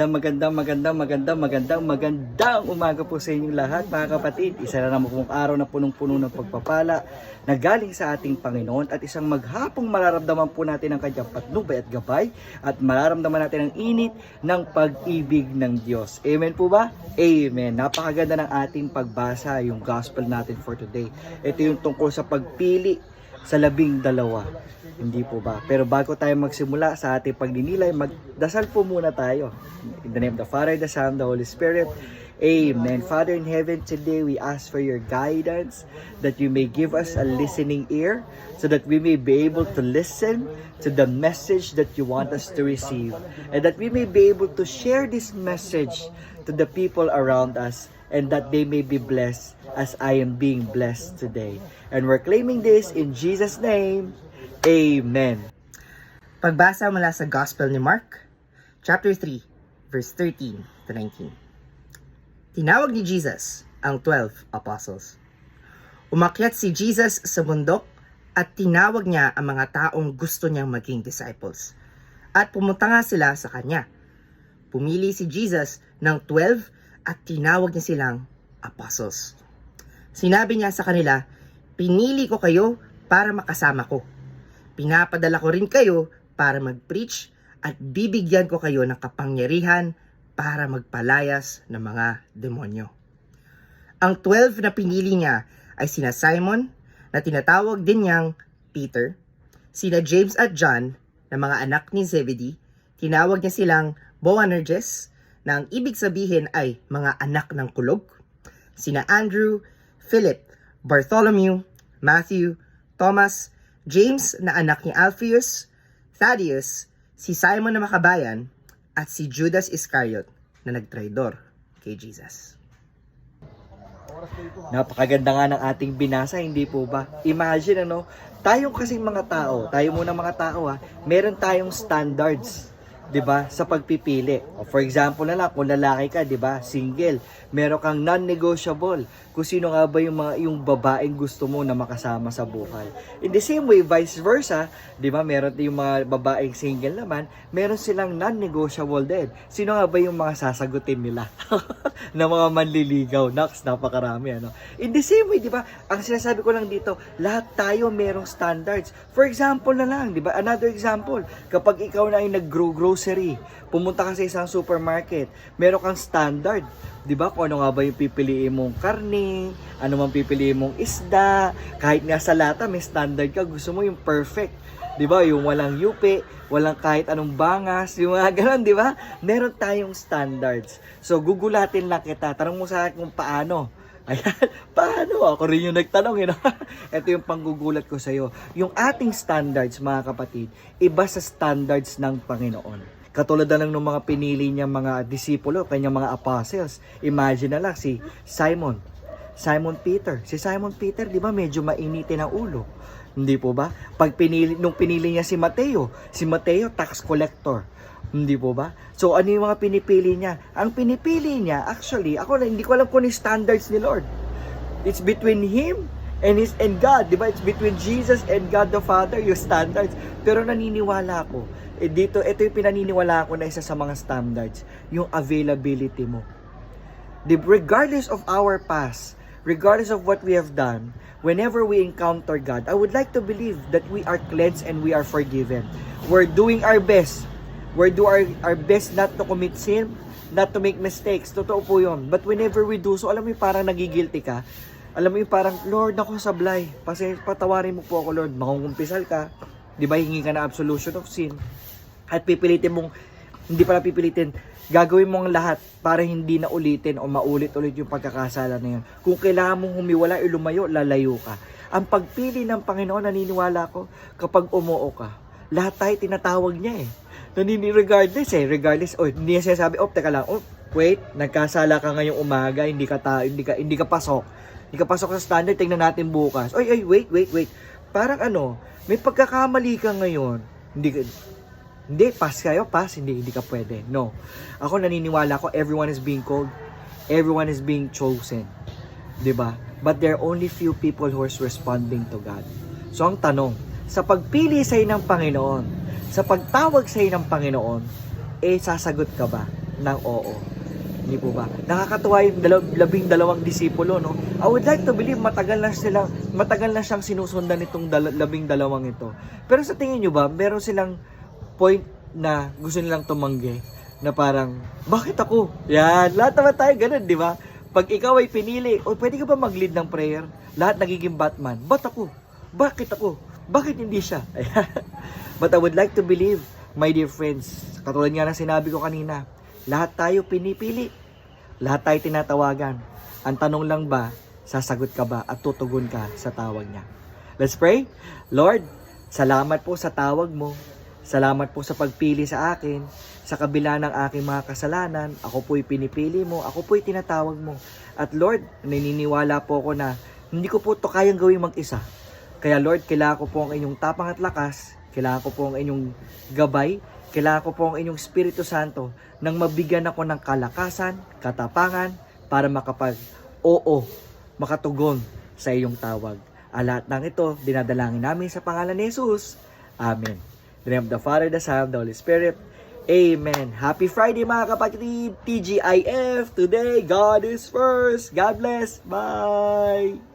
Magandang, magandang, magandang, magandang, magandang, magandang umaga po sa inyong lahat mga kapatid. Isa na naman pong araw na punong-puno ng pagpapala na galing sa ating Panginoon at isang maghapong mararamdaman po natin ang kanyang patnubay at gabay at mararamdaman natin ang init ng pag-ibig ng Diyos. Amen po ba? Amen. Napakaganda ng ating pagbasa yung gospel natin for today. Ito yung tungkol sa pagpili sa labing dalawa. Hindi po ba? Pero bago tayo magsimula sa ating pagdinilay, magdasal po muna tayo. In the name of the Father, the Son, the Holy Spirit. Amen. Father in heaven, today we ask for your guidance that you may give us a listening ear so that we may be able to listen to the message that you want us to receive and that we may be able to share this message to the people around us and that they may be blessed as I am being blessed today. And we're claiming this in Jesus' name. Amen. Pagbasa mula sa Gospel ni Mark, chapter 3, verse 13 to 19. Tinawag ni Jesus ang 12 apostles. Umakyat si Jesus sa bundok at tinawag niya ang mga taong gusto niyang maging disciples. At pumunta nga sila sa kanya. Pumili si Jesus ng 12 at tinawag niya silang apostles. Sinabi niya sa kanila, Pinili ko kayo para makasama ko. Pinapadala ko rin kayo para mag-preach at bibigyan ko kayo ng kapangyarihan para magpalayas ng mga demonyo. Ang 12 na pinili niya ay sina Simon, na tinatawag din niyang Peter, sina James at John, na mga anak ni Zebedee, tinawag niya silang Boanerges, na ang ibig sabihin ay mga anak ng kulog, sina Andrew, Philip, Bartholomew, Matthew, Thomas, James na anak ni Alphaeus, Thaddeus, si Simon na makabayan, at si Judas Iscariot na nagtraidor kay Jesus. Napakaganda nga ng ating binasa, hindi po ba? Imagine ano, tayong kasing mga tao, tayo muna mga tao ha, meron tayong standards. 'Di ba sa pagpipili. O, For example na lang, kung lalaki ka, 'di ba, single, meron kang non-negotiable. Kung sino nga ba yung mga yung babaeng gusto mo na makasama sa buhay. In the same way, vice versa, 'di ba, meron din yung mga babaeng single naman, meron silang non-negotiable din. Sino nga ba yung mga sasagutin nila? na mga manliligaw. Next, napakarami ano. In the same way, 'di ba? Ang sinasabi ko lang dito, lahat tayo merong standards. For example na lang, 'di ba? Another example, kapag ikaw na ay nag-grow grocery, pumunta ka sa isang supermarket, meron kang standard. 'Di ba? Kung ano nga ba yung pipiliin mong karne, ano man pipiliin mong isda, kahit nga sa lata may standard ka, gusto mo yung perfect. 'Di ba? Yung walang yupi, walang kahit anong bangas, yung mga ganun, 'di ba? Meron tayong standards. So gugulatin lang kita, tanong mo sa akin kung paano. Ayan, paano? Ako rin yung nagtanong, you know? Ito yung panggugulat ko sa'yo. Yung ating standards, mga kapatid, iba sa standards ng Panginoon. Katulad na lang ng mga pinili niya mga disipulo, kanyang mga apostles. Imagine na lang si Simon. Simon Peter. Si Simon Peter, di ba, medyo mainitin ang ulo. Hindi po ba? Pag pinili, nung pinili niya si Mateo, si Mateo, tax collector. Hindi po ba? So, ano yung mga pinipili niya? Ang pinipili niya, actually, ako na, hindi ko alam kung ano standards ni Lord. It's between Him and His and God. Di ba? It's between Jesus and God the Father, yung standards. Pero naniniwala ako, eh, dito, ito yung pinaniniwala ko na isa sa mga standards, yung availability mo. Di, regardless of our past, regardless of what we have done, whenever we encounter God, I would like to believe that we are cleansed and we are forgiven. We're doing our best. We're do our, our best not to commit sin, not to make mistakes. Totoo po yun. But whenever we do so, alam mo yung parang nagigilty ka. Alam mo yung parang, Lord, ako sablay. Kasi patawarin mo po ako, Lord. Makungumpisal ka. Di ba, hingi ka na absolution of sin. At pipilitin mong, hindi pala pipilitin, gagawin mo ang lahat para hindi na ulitin o maulit-ulit yung pagkakasala na yun. Kung kailangan mong humiwala o lumayo, lalayo ka. Ang pagpili ng Panginoon, naniniwala ko, kapag umuo ka, lahat tayo tinatawag niya eh. Nanini regardless eh, regardless. Oh, hindi niya sinasabi, oh, teka lang, oh, wait, nagkasala ka ngayong umaga, hindi ka ta, hindi ka hindi ka pasok. Hindi ka pasok sa standard, tingnan natin bukas. Oy, oy, wait, wait, wait. Parang ano, may pagkakamali ka ngayon. Hindi hindi, pass kayo, pass, hindi, hindi ka pwede. No. Ako naniniwala ko, everyone is being called, everyone is being chosen. ba? But there are only few people who are responding to God. So ang tanong, sa pagpili sa ng Panginoon, sa pagtawag sa ng Panginoon, eh sasagot ka ba? ng oo. Hindi po ba? Nakakatuwa yung dalaw, labing dalawang disipulo, no? I would like to believe matagal na silang matagal na siyang sinusundan itong dal- labing dalawang ito. Pero sa tingin nyo ba, meron silang point na gusto nilang tumanggi na parang, bakit ako? Yan, lahat naman tayo ganun, di ba? Pag ikaw ay pinili, o pwede ka ba mag-lead ng prayer? Lahat nagiging Batman. Ba't ako? Bakit ako? Bakit hindi siya? But I would like to believe, my dear friends, katulad nga ng sinabi ko kanina, lahat tayo pinipili. Lahat tayo tinatawagan. Ang tanong lang ba, sasagot ka ba at tutugon ka sa tawag niya? Let's pray. Lord, salamat po sa tawag mo. Salamat po sa pagpili sa akin. Sa kabila ng aking mga kasalanan, ako po'y pinipili mo, ako po'y tinatawag mo. At Lord, naniniwala po ako na hindi ko po to kayang gawin mag-isa. Kaya Lord, kailangan ko po ang inyong tapang at lakas, kailangan ko po ang inyong gabay, kailangan ko po ang inyong Espiritu Santo nang mabigyan ako ng kalakasan, katapangan, para makapag oo, makatugon sa iyong tawag. Ang lahat ng ito, dinadalangin namin sa pangalan ni Jesus. Amen. The name of the Father, the Son, the Holy Spirit. Amen. Happy Friday mga kapatid. TGIF. Today, God is first. God bless. Bye.